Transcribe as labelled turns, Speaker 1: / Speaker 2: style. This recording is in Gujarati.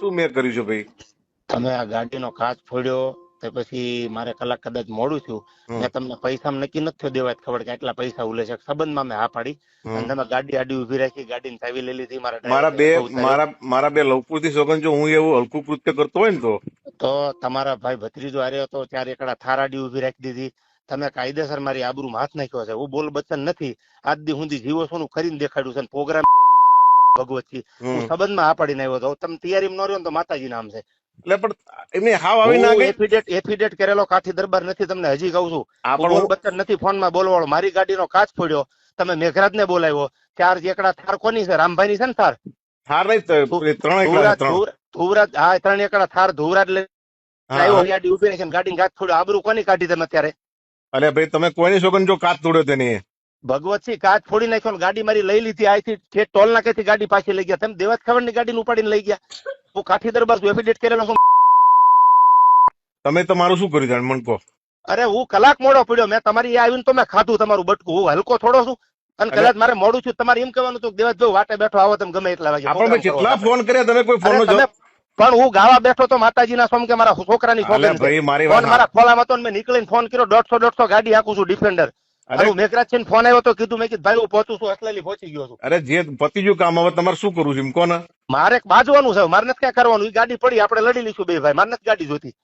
Speaker 1: શું મેં કર્યું છે ભાઈ?
Speaker 2: તમે આ ગાડીનો કાચ ફોડ્યો તે પછી મારે કલાક કદાચ મોડું
Speaker 1: છું.
Speaker 2: મેં તમને પૈસા નક્કી નથી દેવા ખબર કે આટલા પૈસા ઉલે છે. સંબંધમાં મેં હા પાડી. અને તમે ગાડી આડી ઊભી રાખી ગાડીની ચાવી લઈ લીધી મારા
Speaker 1: મારા બે મારા મારા બે લવકુરથી સોગન જો હું એવું હલકું કૃત્ય કરતો હોય ને તો?
Speaker 2: તો તમારા ભાઈ ભત્રીજો આર્યો હતો ત્યારે એકડા થારાડી ઊભી રાખી દીધી. તમે કાયદેસર મારી આબરૂમાં હાથ નાખ્યો છે. હું બોલ બચ્ચન નથી. આજ દી હું જીવો છું કરીને દેખાડ્યું છે પ્રોગ્રામ ભગવતજી હું સંબંધમાં આ પડીને આવ્યો હતો. તમે તૈયારીમાં ન રહ્યો તો માતાજી નામ છે.
Speaker 1: એટલે પણ એમને હાવ આવી ના ગઈ
Speaker 2: એફિડેટ એફિડેટ કરેલો કાઠી દરબાર નથી તમને હજી કહું છું. હું બચ્ચન નથી ફોનમાં બોલવાળો. મારી ગાડીનો કાચ ફોડ્યો. તમે મેઘરાજ ને બોલાવ્યો. ચાર એકડા થાર કોની છે? રામભાઈ ની છે ને થાર?
Speaker 1: થાર નહીં ત્રણ એકડા
Speaker 2: ધુવરાજ
Speaker 1: ત્રણ.
Speaker 2: ધુવરાજ- ધુવરાજ હા ત્રણ એકડા થાર ધુવરાજ
Speaker 1: લે
Speaker 2: આવ્યો ગાડી ઊભી છે ગાડી કાચ ફોડ્યો. આબરૂ કોની કાઢી તમે અત્યારે?
Speaker 1: અરે ભાઈ તમે કોઈની સોગન જો કાચ તોડ્યો તેની
Speaker 2: ભગવતસિંહ કાચ ફોડી નાખ્યો ગાડી મારી લઈ લીધી. આથી ઠેઠ ટોલ નાકેથી ગાડી પાછી લઈ ગયા. તમે દેવાત ખબરની ગાડી ઉપાડીને લઈ ગયા. હું કાઠી દરબાર એફિડેટ કરેલો છું.
Speaker 1: તમે તમારું શું કર્યું મને કહો.
Speaker 2: અરે હું કલાક મોડો પડ્યો. મેં તમારી આવીને તો મેં ખાધું તમારું બટકું. હું હલકો થોડો છું. અને કદાચ મારે મોડું છું તમારે એમ કહેવાનું હતું દેવાતભાઈ વાટે બેઠો આવો તમે ગમે એટલા વાગે
Speaker 1: આપણે કેટલા ફોન કર્યા? તમે કોઈ ફોન
Speaker 2: પણ હું ગાવા બેઠો તો માતાજીના સોમ કે મારા છોકરાની છે. ફોન મારા ખોલામાં તો ને મેં નીકળીને ફોન કર્યો. દોઢસો દોઢસો ગાડી આખું છું ડિફેન્ડર
Speaker 1: અરે
Speaker 2: મેઘરાજ છે ફોન આવ્યો તો કીધું મેં કીધું ભાઈ હું પહોંચું છું અસલેલી પહોંચી ગયો છું.
Speaker 1: અરે જે પતી ગયું કામ હવે તમારે શું કરવું છે એમ કોને
Speaker 2: મારે બાજવાનું છે મારે નથી ક્યાં કરવાનું એ ગાડી પડી આપણે લડી લઈશું બે ભાઈ મારે નથી ગાડી જોતી